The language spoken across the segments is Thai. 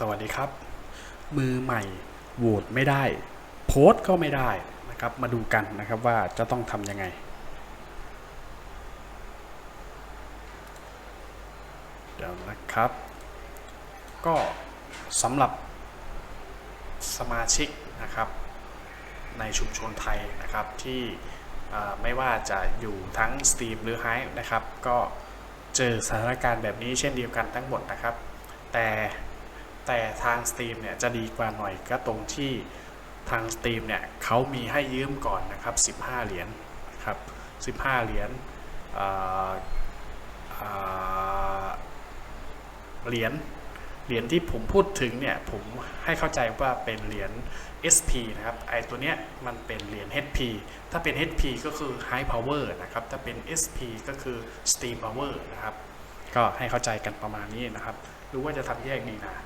สวัสดีครับ มือใหม่โหวตไม่ได้ โพสต์ก็ไม่ได้นะครับ มาดูกันนะครับว่าจะต้องทำยังไง เดี๋ยวนะครับ ก็สำหรับสมาชิกนะครับ ในชุมชนไทยนะครับที่ไม่ว่าจะอยู่ทั้ง Steam หรือ Hive นะครับ ก็เจอสถานการณ์แบบนี้เช่นเดียวกันทั้งหมดนะครับ แต่ แต่ทาง Steam เนี่ยจะดีกว่าหน่อยก็ตรงที่ทาง Steam เนี่ยเขามีให้ยืมก่อนนะครับ 15 เหรียญนะครับ15 เหรียญเหรียญเหรียญที่ผมพูดถึงเนี่ยผมให้เข้าใจว่าเป็นเหรียญ SP นะครับไอตัวเนี้ยมันเป็นเหรียญ HP ถ้าเป็น HP ก็คือ High Power นะครับ ถ้าเป็น SP ก็คือ Steam Power นะครับ ก็ให้เข้าใจกันประมาณนี้นะครับรือว่าจะทำแยกดีนะอ่า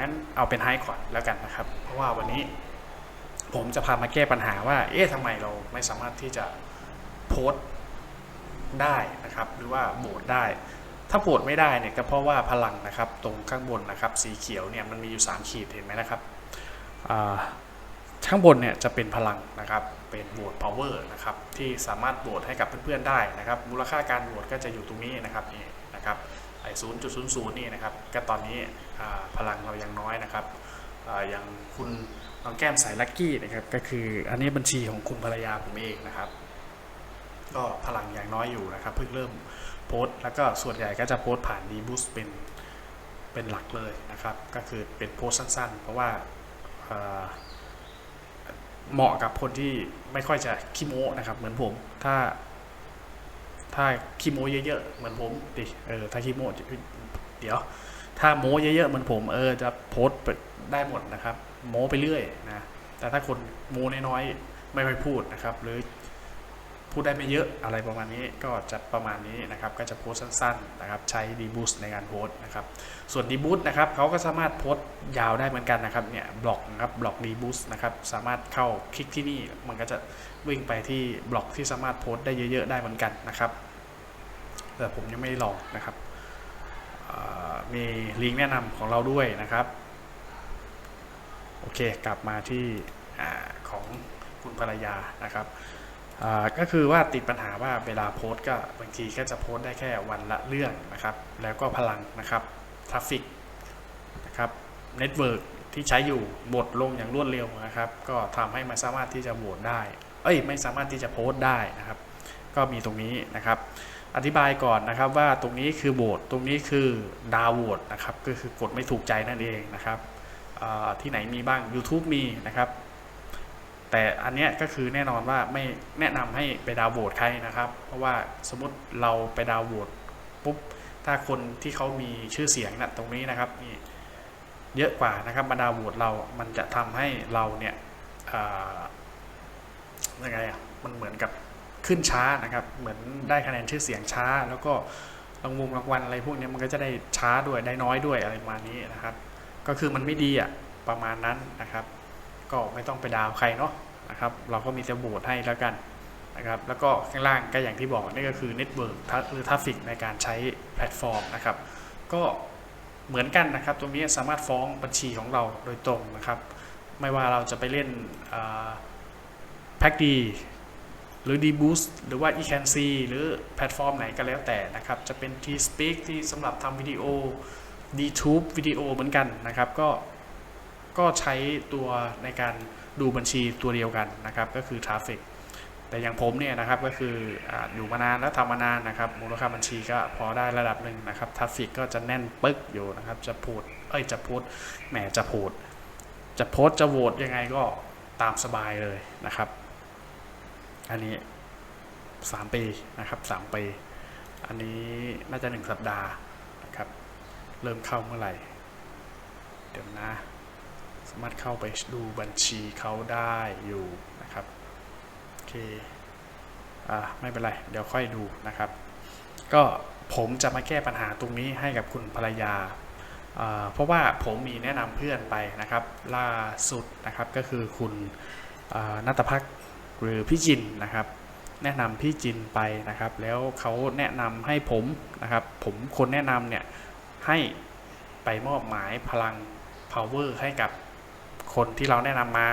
งั้นเอาเป็น High ก่อนแล้วกันนะครับ เพราะว่าวันนี้ผมจะพามาแก้ปัญหาว่า เอ๊ะทำไมเราไม่สามารถที่จะโพสต์ได้นะครับ หรือว่าโหวตได้ ถ้าโหวตไม่ได้เนี่ยก็เพราะว่าพลังนะครับ ตรงข้างบนนะครับ สีเขียวเนี่ยมันมีอยู่ 3 ขีดเห็นไหมนะครับข้างบนเนี่ยจะเป็นพลังนะครับ เป็นโหวต power นะครับ ที่สามารถโหวตให้กับเพื่อนๆได้นะครับ มูลค่าการโหวตก็จะอยู่ตรงนี้นะครับนี่นะครับ ไอ้ศูนย์จุดศูนย์ศูนย์นี่นะครับก็ตอนนี้พลังเรายังน้อยนะครับอย่างคุณน้องแก้มสายลักกี้นะครับก็คืออันนี้บัญชีของคุณภรรยาผมเองนะครับ ก็พลังยังน้อยอยู่นะครับ เพิ่งเริ่มโพสต์แล้วก็ส่วนใหญ่ก็จะโพสต์ผ่านดีบูสเป็นเป็นหลักเลยนะครับ ก็คือเป็นโพสต์สั้นๆ เพราะว่าเอ่อเหมาะกับคนที่ไม่ค่อยจะขี้โม้นะครับ เหมือนผมถ้า ถ้าคีโมเยอะๆเหมือนผมดิเออถ้าคีโมเดี๋ยว ถ้าโมเยอะๆเหมือนผมเออจะโพสต์ได้หมดนะครับ โมไปเรื่อยนะแต่ถ้าคนโมน้อยๆไม่ค่อยพูดนะครับ หรือ พูดได้ไม่เยอะอะไรประมาณนี้ก็จะประมาณนี้นะครับก็จะโพสสั้นๆนะครับใช้ดีบูสในการโพสนะครับส่วนดีบูสนะครับเขาก็สามารถโพสยาวได้เหมือนกันนะครับเนี่ยบล็อกนะครับบล็อกดีบูสนะครับสามารถเข้าคลิกที่นี่มันก็จะวิ่งไปที่บล็อกที่สามารถโพสได้เยอะๆได้เหมือนกันนะครับแต่ผมยังไม่ได้ลองนะครับมีลิงก์แนะนำของเราด้วยนะครับโอเคกลับมาที่อของคุณภรรยานะครับ ก็คือว่าติดปัญหาว่าเวลาโพสต์ก็บางทีก็จะโพสต์ได้แค่วันละเรื่องนะครับ แล้วก็พลังนะครับทราฟฟิกนะครับเน็ตเวิร์กที่ใช้อยู่บดลงอย่างรวดเร็วนะครับ ก็ทำให้มันสามารถที่จะโหวตได้ เอ้ยไม่สามารถที่จะโพสต์ได้นะครับ ก็มีตรงนี้นะครับ อธิบายก่อนนะครับว่าตรงนี้คือโหวตตรงนี้คือดาวโหวตนะครับก็คือกดไม่ถูกใจนั่นเองนะครับที่ไหนมีบ้าง YouTube มีนะครับ แต่อันเนี้ยก็คือแน่นอนว่าไม่แนะนำให้ไปดาวโหวตใครนะครับ เพราะว่าสมมติเราไปดาวโหวตปุ๊บถ้าคนที่เขามีชื่อเสียงนะตรงนี้นะครับนี่เยอะกว่านะครับบรรดาวโหวตเรา มันจะทำให้เราเนี่ยอ่ายังไงอะมันเหมือนกับขึ้นช้านะครับ เหมือนได้คะแนนชื่อเสียงช้า แล้วก็รางวงรางวัลอะไรพวกนี้มันก็จะได้ช้าด้วยได้น้อยด้วยอะไรประมาณนี้นะครับ ก็คือมันไม่ดีอะประมาณนั้นนะครับ ก็ไม่ต้องไปดาวใครเนาะนะครับ เราก็มีแต่โหวตให้แล้วกันนะครับ แล้วก็ข้างล่างก็อย่างที่บอกนี่ก็คือเน็ตเวิร์กหรือทราฟฟิกในการใช้แพลตฟอร์มนะครับ ก็เหมือนกันนะครับ ตรงนี้สามารถฟ้องบัญชีของเราโดยตรงนะครับ ไม่ว่าเราจะไปเล่นแพ็กดีหรือ d b o o s t หรือว่า e c a n c หรือแพลตฟอร์มไหนก็แล้วแต่นะครับ จะเป็น T Speak ที่สำหรับทำวิดีโอ DTube วิดีโอเหมือนกันนะครับ ก็ ก็ใช้ตัวในการดูบัญชีตัวเดียวกันนะครับก็คือ Traffic แต่อย่างผมเนี่ยนะครับก็คืออยู่มานานแล้วทำมานานนะครับมูลค่าบัญชีก็พอได้ระดับหนึ่งนะครับทราฟิกก็จะแน่นปึ๊กอยู่นะครับจะพูดเอ้ยจะพูดแหมจะพูดจะโพสจะโหวตยังไงก็ตามสบายเลยนะครับ อันนี้ 3 ปีนะครับ3ปีอันนี้น่าจะ 1 สัปดาห์นะครับ เริ่มเข้าเมื่อไหร่ เดี๋ยวนะ สามารถเข้าไปดูบัญชีเขาได้อยู่นะครับโอเคอ่าไม่เป็นไร เดี๋ยวค่อยดูนะครับ ก็ผมจะมาแก้ปัญหาตรงนี้ให้กับคุณภรรยา เพราะว่าผมมีแนะนำเพื่อนไปนะครับ ล่าสุดนะครับก็คือคุณนัตพักหรือพี่จินนะครับ แนะนำพี่จินไปนะครับ แล้วเขาแนะนำให้ผมนะครับ ผมคนแนะนำเนี่ยให้ไปมอบหมายพลัง power ให้กับ คนที่เราแนะนำมา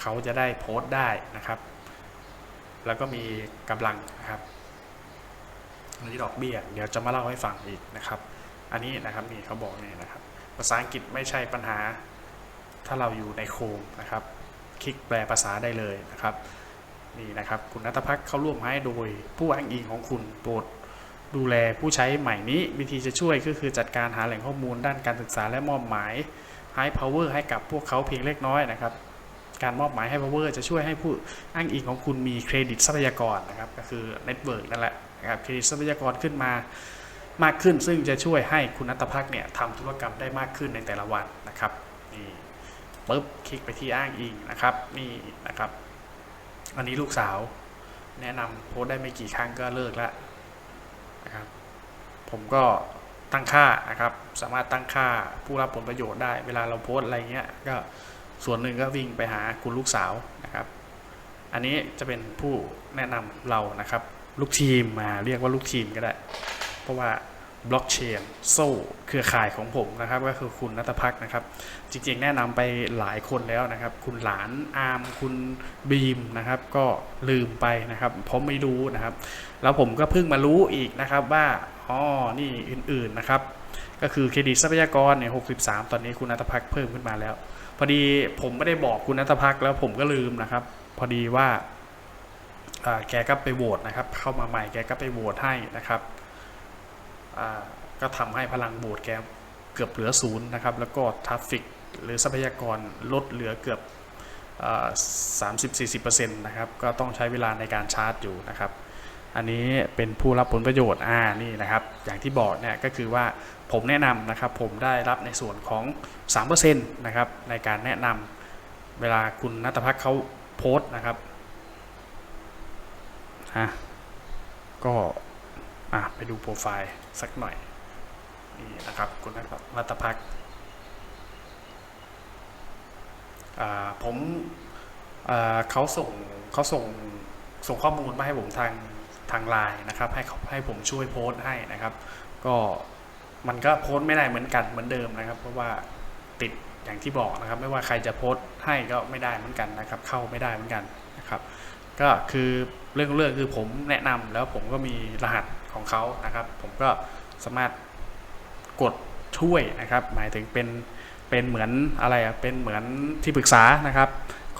เขาจะได้โพสต์ได้นะครับ แล้วก็มีกำลังนะครับอันนี้ดอกเบี้ย เดี๋ยวจะมาเล่าให้ฟังอีกนะครับ อันนี้นะครับนี่เขาบอกนี่นะครับ ภาษาอังกฤษไม่ใช่ปัญหา ถ้าเราอยู่ในโคมนะครับ คลิกแปลภาษาได้เลยนะครับนี่นะครับ คุณนัทพักเข้าร่วมให้โดยผู้อ้างอิงของคุณโปรดดูแลผู้ใช้ใหม่นี้ วิธีจะช่วยก็คือจัดการหาแหล่งข้อมูลด้านการศึกษาและมอบหมาย ให้ power ให้กับพวกเขาเพียงเล็กน้อยนะครับ การมอบหมายให้ power จะช่วยให้ผู้อ้างอิงของคุณมีเครดิตทรัพยากรนะครับ ก็คือ network นั่นแหละนะครับเครดิตทรัพยากรขึ้นมามากขึ้น ซึ่งจะช่วยให้คุณนัทพักเนี่ยทำธุรกรรมได้มากขึ้นในแต่ละวันนะครับนี่ปุ๊บคลิกไปที่อ้างอิงนะครับนี่นะครับ อันนี้ลูกสาวแนะนำโพสต์ได้ไม่กี่ครั้งก็เลิกแล้วนะครับ ผมก็ ตั้งค่านะครับ สามารถตั้งค่าผู้รับผลประโยชน์ได้ เวลาเราโพสต์อะไรเงี้ยก็ส่วนหนึ่งก็วิ่งไปหาคุณลูกสาวนะครับ อันนี้จะเป็นผู้แนะนำเรานะครับ ลูกทีมมาเรียกว่าลูกทีมก็ได้ เพราะว่าบล็อกเชนโซ่เครือข่ายของผมนะครับ ก็คือคุณนัทพักนะครับ จริงๆ แนะนำไปหลายคนแล้วนะครับ คุณหลานอาร์มคุณบีมนะครับ ก็ลืมไปนะครับเพราะไม่รู้นะครับ แล้วผมก็เพิ่งมารู้อีกนะครับว่า อ๋อนี่อื่นๆนะครับ ก็คือเครดิตทรัพยากรเนี่ย63ตอนนี้คุณนัทพักเพิ่มขึ้นมาแล้ว พอดีผมไม่ได้บอกคุณนัทพักแล้วผมก็ลืมนะครับ พอดีว่าแกก็ไปโหวตนะครับ เข้ามาใหม่แกก็ไปโหวตให้นะครับก็ทำให้พลังโหวตแกเกือบเหลือศูนย์นะครับ แล้วก็ทราฟฟิกหรือทรัพยากรลดเหลือเกือบสามสิบสี่สิบเปอร์เซ็นต์นะครับ ก็ต้องใช้เวลาในการชาร์จอยู่นะครับ อันนี้เป็นผู้รับผลประโยชน์อ่านี่นะครับ อย่างที่บอกเนี่ยก็คือว่าผมแนะนำนะครับ ผมได้รับในส่วนของ 3%นะครับในการแนะนำเวลาคุณนัทพักเขาโพสต์นะครับฮะก็อะไปดูโปรไฟล์สักหน่อยนี่นะครับคุณนัทพักอ่าผมอ่าเขาส่งเขาส่งส่งข้อมูลมาให้ผมทาง ทางไลน์นะครับให้เขาให้ผมช่วยโพสต์ให้นะครับ ก็มันก็โพสต์ไม่ได้เหมือนกันเหมือนเดิมนะครับ เพราะว่าติดอย่างที่บอกนะครับ ไม่ว่าใครจะโพสต์ให้ก็ไม่ได้เหมือนกันนะครับ เข้าไม่ได้เหมือนกันนะครับ ก็คือเรื่องเรื่องคือผมแนะนำแล้วผมก็มีรหัสของเขานะครับ ผมก็สามารถกดช่วยนะครับ หมายถึงเป็นเป็นเหมือนอะไรอะเป็นเหมือนที่ปรึกษานะครับ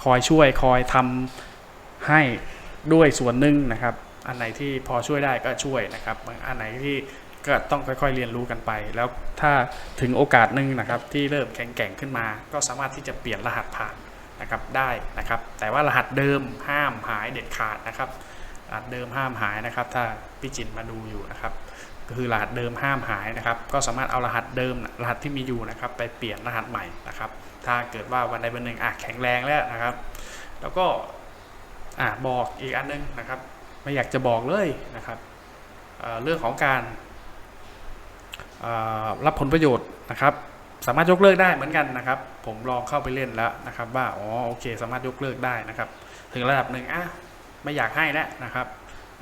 คอยช่วยคอยทำให้ด้วยส่วนหนึ่งนะครับ อันไหนที่พอช่วยได้ก็ช่วยนะครับอันไหนที่ก็ต้องค่อยๆเรียนรู้กันไป แล้วถ้าถึงโอกาสหนึ่งนะครับที่เริ่มแข็งๆขึ้นมา ก็สามารถที่จะเปลี่ยนรหัสผ่านนะครับได้นะครับ แต่ว่ารหัสเดิมห้ามหายเด็ดขาดนะครับรหัสเดิมห้ามหายนะครับ ถ้าพี่จินมาดูอยู่นะครับก็คือรหัสเดิมห้ามหายนะครับ ก็สามารถเอารหัสเดิมรหัสที่มีอยู่นะครับ ไปเปลี่ยนรหัสใหม่นะครับ ถ้าเกิดว่าวันใดวันหนึ่งอะแข็งแรงแล้วนะครับ แล้วก็อะบอกอีกอันนึงนะครับ ไม่อยากจะบอกเลยนะครับเเรื่องของการรับผลประโยชน์นะครับ สามารถยกเลิกได้เหมือนกันนะครับ ผมลองเข้าไปเล่นแล้วนะครับ ว่าอ๋อโอเค สามารถยกเลิกได้นะครับ ถึงระดับหนึ่งอะไม่อยากให้แล้วนะครับ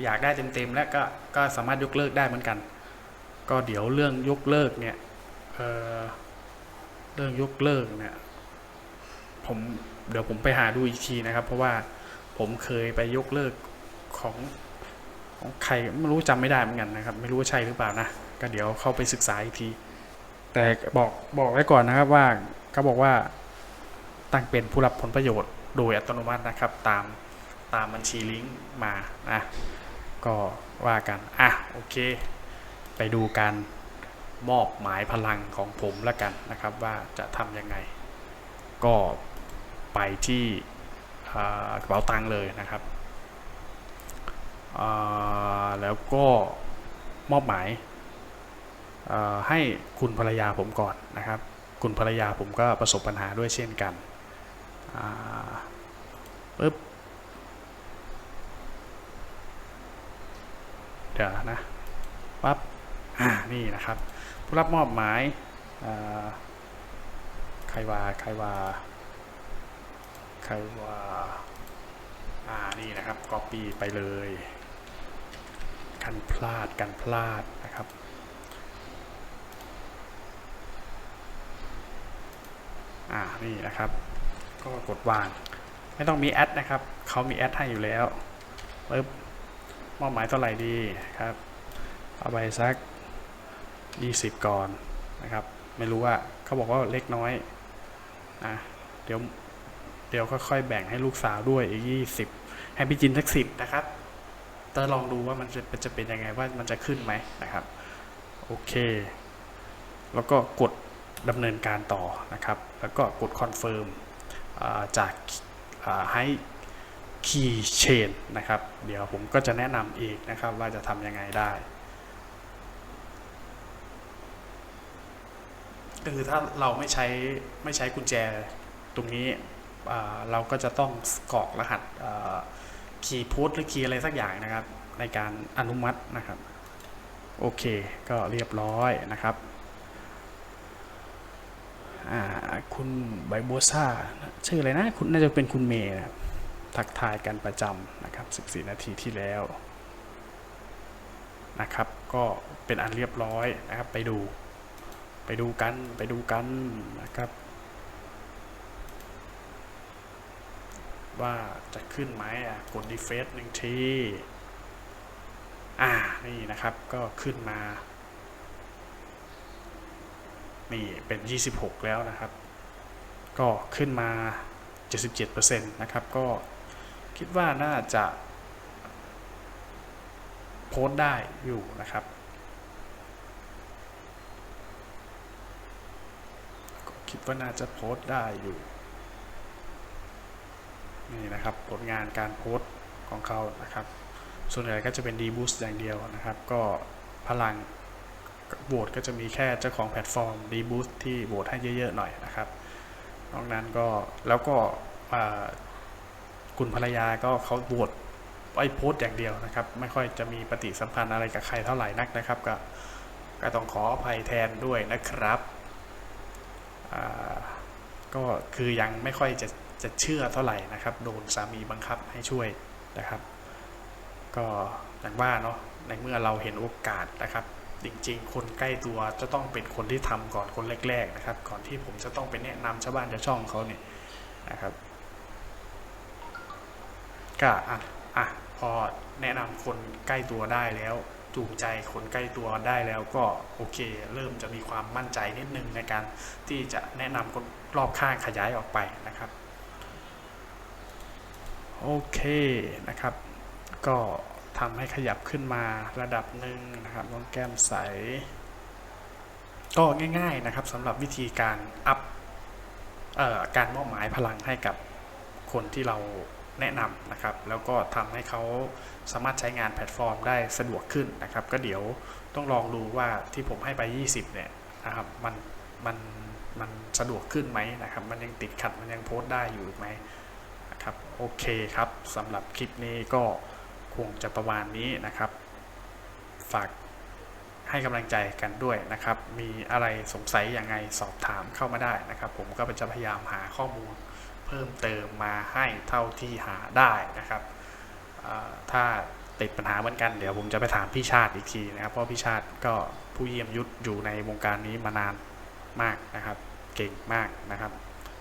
อยากได้เต็มๆแล้วก็ก็สามารถยกเลิกได้เหมือนกัน ก็เดี๋ยวเรื่องยกเลิกเนี่ยเเรื่องยกเลิกเนี่ยผมเดี๋ยวผมไปหาดูอีกทีนะครับ เพราะว่าผมเคยไปยกเลิก ของของใครไม่รู้จำไม่ได้เหมือนกันนะครับ ไม่รู้ว่าใช่หรือเปล่านะ ก็เดี๋ยวเข้าไปศึกษาอีกที แต่บอกบอกไว้ก่อนนะครับว่าเขาบอกว่าตั้งเป็นผู้รับผลประโยชน์โดยอัตโนมัตินะครับ ตามตามบัญชีลิงก์มานะก็ว่ากัน อะ โอเค ไปดูการมอบหมายพลังของผมแล้วกันนะครับว่าจะทำยังไง ก็ไปที่กระเป๋าตังค์เลยนะครับ แล้วก็มอบหมายให้คุณภรรยาผมก่อนนะครับ คุณภรรยาผมก็ประสบปัญหาด้วยเช่นกันปึ๊บเดี๋ยวนะปั๊บอ่านี่นะครับ ผู้รับมอบหมายใครว่าใครว่าใครว่าอ่านี่นะครับ copy ไปเลย กันพลาดกันพลาดนะครับ อ่า นี่นะครับ ก็กดวาง ไม่ต้องมีแอดนะครับ เขามีแอดให้อยู่แล้วปึ๊บมอบหมายเท่าไหร่ดีครับ เอาไปสัก 20 ก่อนนะครับ ไม่รู้ว่าเขาบอกว่าเล็กน้อยนะเดี๋ยวเดี๋ยวค่อยๆแบ่งให้ลูกสาวด้วยอีก 20 ให้พี่จินสักสิบนะครับ แต่ลองดูว่ามันจะมันจะเป็นยังไงว่ามันจะขึ้นไหมนะครับโอเค แล้วก็กดดำเนินการต่อนะครับ แล้วก็กดคอนเฟิร์มจากให้คีย์เชนนะครับ เดี๋ยวผมก็จะแนะนำอีกนะครับว่าจะทำยังไงได้คือถ้าเราไม่ใช้ไม่ใช้กุญแจตรงนี้เราก็จะต้องกรอกรหัส คีย์โพสหรือคีย์อะไรสักอย่างนะครับ ในการอนุมัตินะครับ โอเคก็เรียบร้อยนะครับคุณไบโบซ่าชื่ออะไรนะคุณน่าจะเป็นคุณเมย์นะครับทักทายกันประจำนะครับ 14 นาทีที่แล้วนะครับ ก็เป็นอันเรียบร้อยนะครับ ไปดู ไปดูกัน ไปดูกันนะครับ ว่าจะขึ้นไหมอะกดดีเฟสหนึ่งที อ่า นี่นะครับก็ขึ้นมา นี่เป็น 26 แล้วนะครับ ก็ขึ้นมา 77%นะครับ ก็คิดว่าน่าจะ โพสต์ได้อยู่นะครับคิดว่าน่าจะโพสต์ได้อยู่ นี่นะครับผลงานการโพสต์ของเขานะครับ ส่วนใหญ่ก็จะเป็นดีบูสอย่างเดียวนะครับ ก็พลังโหวตก็จะมีแค่เจ้าของแพลตฟอร์มดีบูสที่โหวตให้เยอะๆหน่อยนะครับนอกนั้นก็แล้วก็คุณภรรยาก็เขาโหวตไอ้โพสต์อย่างเดียวนะครับ ไม่ค่อยจะมีปฏิสัมพันธ์อะไรกับใครเท่าไหร่นักนะครับ ก็ก็ต้องขออภัยแทนด้วยนะครับก็คือยังไม่ค่อยจะ จะเชื่อเท่าไหร่นะครับโดนสามีบังคับให้ช่วยนะครับ ก็อย่างว่าเนาะในเมื่อเราเห็นโอกาสนะครับจริงๆ คนใกล้ตัวจะต้องเป็นคนที่ทำก่อนคนแรกๆนะครับ ก่อนที่ผมจะต้องไปแนะนำชาวบ้านชาวช่องเขาเนี่ยนะครับก็อะอะพอแนะนำคนใกล้ตัวได้แล้วจูงใจคนใกล้ตัวได้แล้วก็โอเค เริ่มจะมีความมั่นใจนิดนึงในการที่จะแนะนำคนรอบข้างขยายออกไปนะครับ โอเคนะครับ ก็ทำให้ขยับขึ้นมาระดับหนึ่งนะครับน้องแก้มใส ก็ง่ายๆนะครับสำหรับวิธีการอัพออการมอบหมายพลังให้กับคนที่เราแนะนำนะครับ แล้วก็ทำให้เขาสามารถใช้งานแพลตฟอร์มได้สะดวกขึ้นนะครับ ก็เดี๋ยวต้องลองดูว่าที่ผมให้ไป 20 เนี่ยนะครับมันมันมันสะดวกขึ้นไหมนะครับ มันยังติดขัดมันยังโพสต์ได้อยู่ไหม ครับโอเคครับสำหรับคลิปนี้ก็คงจะประมาณนี้นะครับ ฝากให้กำลังใจกันด้วยนะครับ มีอะไรสงสัยยังไงสอบถามเข้ามาได้นะครับ ผมก็จะพยายามหาข้อมูลเพิ่มเติมมาให้เท่าที่หาได้นะครับถ้าติดปัญหาเหมือนกันเดี๋ยวผมจะไปถามพี่ชาติอีกทีนะครับ เพราะพี่ชาติก็ผู้เยี่ยมยุทธอยู่ในวงการนี้มานานมากนะครับ เก่งมากนะครับ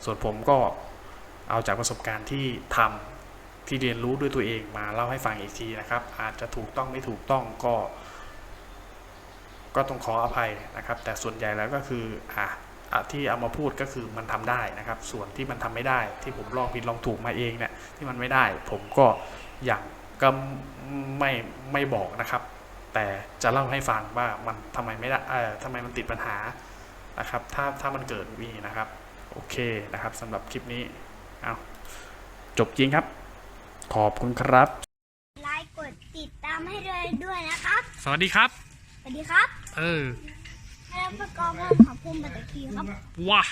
ส่วนผมก็ เอาจากประสบการณ์ที่ทำที่เรียนรู้ด้วยตัวเองมาเล่าให้ฟังอีกทีนะครับ อาจจะถูกต้องไม่ถูกต้องก็ ก็ต้องขออภัยนะครับ แต่ส่วนใหญ่แล้วก็คืออะที่เอามาพูดก็คือมันทำได้นะครับ ส่วนที่มันทำไม่ได้ ที่ผมลองผิดลองถูกมาเองเนี่ยที่มันไม่ได้ ผมก็อย่างก็ไม่ไม่บอกนะครับ แต่จะเล่าให้ฟังว่ามันทำไมไม่ได้เอ่อทำไมมันติดปัญหานะครับ ถ้าถ้ามันเกิดมีนะครับ โอเคนะครับสำหรับคลิปนี้ เอาจบจริงครับ ขอบคุณครับ ไลค์กดติดตามให้เลยด้วยนะครับ สวัสดีครับ สวัสดีครับ เออแล้วประกอบกับขอบคุณบัตรคีครับว้า